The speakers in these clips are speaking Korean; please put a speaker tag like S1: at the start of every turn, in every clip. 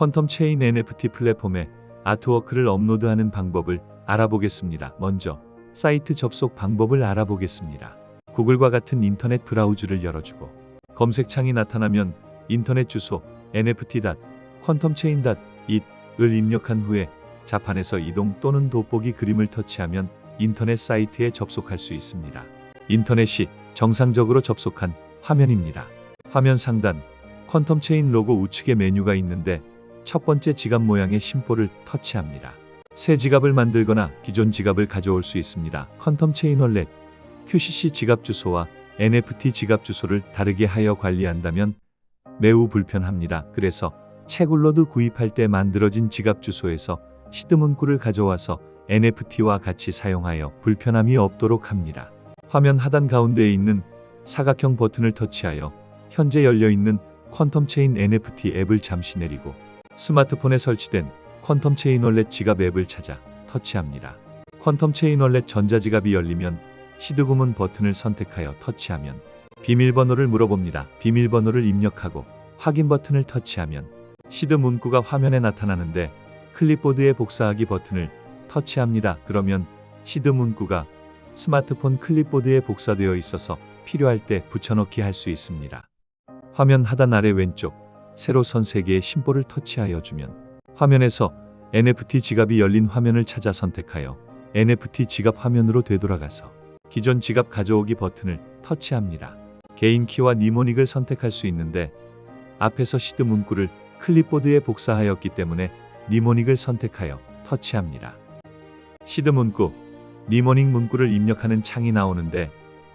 S1: 퀀텀 체인 NFT 플랫폼에 아트워크를 업로드하는 방법을 알아보겠습니다. 먼저 사이트 접속 방법을 알아보겠습니다. 구글과 같은 인터넷 브라우저를 열어주고 검색창이 나타나면 인터넷 주소 nft.quantumchain.it을 입력한 후에 자판에서 이동 또는 돋보기 그림을 터치하면 인터넷 사이트에 접속할 수 있습니다. 인터넷이 정상적으로 접속한 화면입니다. 화면 상단 퀀텀 체인 로고 우측에 메뉴가 있는데 첫 번째 지갑 모양의 심볼을 터치합니다. 새 지갑을 만들거나 기존 지갑을 가져올 수 있습니다. 퀀텀 체인 월렛 QCC 지갑 주소와 NFT 지갑 주소를 다르게 하여 관리한다면 매우 불편합니다. 그래서 채굴로드 구입할 때 만들어진 지갑 주소에서 시드 문구를 가져와서 NFT와 같이 사용하여 불편함이 없도록 합니다. 화면 하단 가운데에 있는 사각형 버튼을 터치하여 현재 열려 있는 퀀텀 체인 NFT 앱을 잠시 내리고 스마트폰에 설치된 퀀텀 체인 월렛 지갑 앱을 찾아 터치합니다. 퀀텀 체인 월렛 전자지갑이 열리면 시드 구문 버튼을 선택하여 터치하면 비밀번호를 물어봅니다. 비밀번호를 입력하고 확인 버튼을 터치하면 시드 문구가 화면에 나타나는데 클립보드의 복사하기 버튼을 터치합니다. 그러면 시드 문구가 스마트폰 클립보드에 복사되어 있어서 필요할 때 붙여넣기 할 수 있습니다. 화면 하단 아래 왼쪽 세로 선 3개의 심볼을 터치하여 주면 화면에서 NFT 지갑이 열린 화면을 찾아 선택하여 NFT 지갑 화면으로 되돌아가서 기존 지갑 가져오기 버튼을 터치합니다. 개인 키와 니모닉을 선택할 수 있는데 앞에서 시드 문구를 클립보드에 복사하였기 때문에 니모닉을 선택하여 터치합니다. 시드 문구, 니모닉 문구를 입력하는 창이 나오는데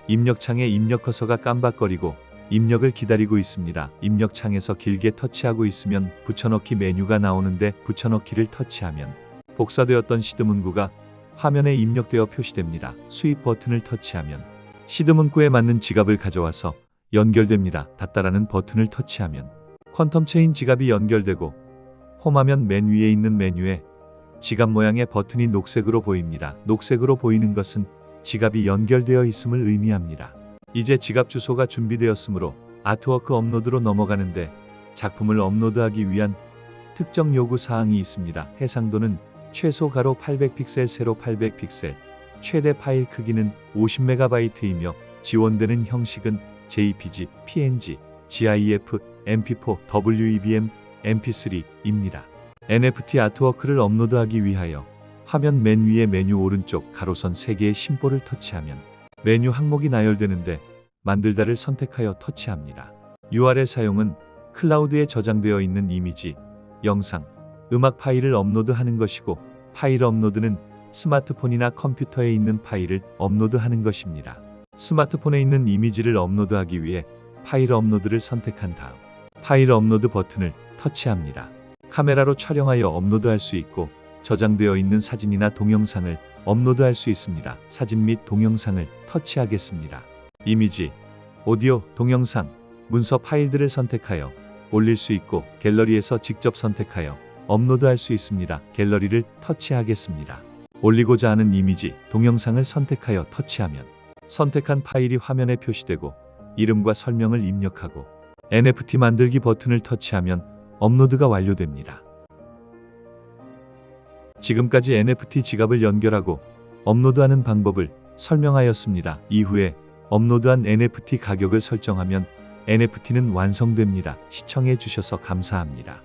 S1: 입력창에 입력 커서가 깜박거리고 입력을 기다리고 있습니다. 입력창에서 길게 터치하고 있으면 붙여넣기 메뉴가 나오는데 붙여넣기를 터치하면 복사되었던 시드 문구가 화면에 입력되어 표시됩니다. 수입 버튼을 터치하면 시드 문구에 맞는 지갑을 가져와서 연결됩니다. 닫다라는 버튼을 터치하면 퀀텀 체인 지갑이 연결되고 홈화면 맨 위에 있는 메뉴에 지갑 모양의 버튼이 녹색으로 보입니다. 녹색으로 보이는 것은 지갑이 연결되어 있음을 의미합니다. 이제 지갑 주소가 준비되었으므로 아트워크 업로드로 넘어가는데 작품을 업로드하기 위한 특정 요구 사항이 있습니다. 해상도는 최소 가로 800픽셀, 세로 800픽셀, 최대 파일 크기는 50MB이며 지원되는 형식은 JPG, PNG, GIF, MP4, WEBM, MP3입니다. NFT 아트워크를 업로드하기 위하여 화면 맨 위에 메뉴 오른쪽 가로선 3개의 심볼을 터치하면 메뉴 항목이 나열되는데 만들다를 선택하여 터치합니다. URL 사용은 클라우드에 저장되어 있는 이미지, 영상, 음악 파일을 업로드하는 것이고 파일 업로드는 스마트폰이나 컴퓨터에 있는 파일을 업로드하는 것입니다. 스마트폰에 있는 이미지를 업로드하기 위해 파일 업로드를 선택한 다음 파일 업로드 버튼을 터치합니다. 카메라로 촬영하여 업로드할 수 있고 저장되어 있는 사진이나 동영상을 업로드할 수 있습니다. 사진 및 동영상을 터치하겠습니다. 이미지, 오디오, 동영상, 문서 파일들을 선택하여 올릴 수 있고 갤러리에서 직접 선택하여 업로드할 수 있습니다. 갤러리를 터치하겠습니다. 올리고자 하는 이미지, 동영상을 선택하여 터치하면 선택한 파일이 화면에 표시되고 이름과 설명을 입력하고 NFT 만들기 버튼을 터치하면 업로드가 완료됩니다. 지금까지 NFT 지갑을 연결하고 업로드하는 방법을 설명하였습니다. 이후에 업로드한 NFT 가격을 설정하면 NFT는 완성됩니다. 시청해 주셔서 감사합니다.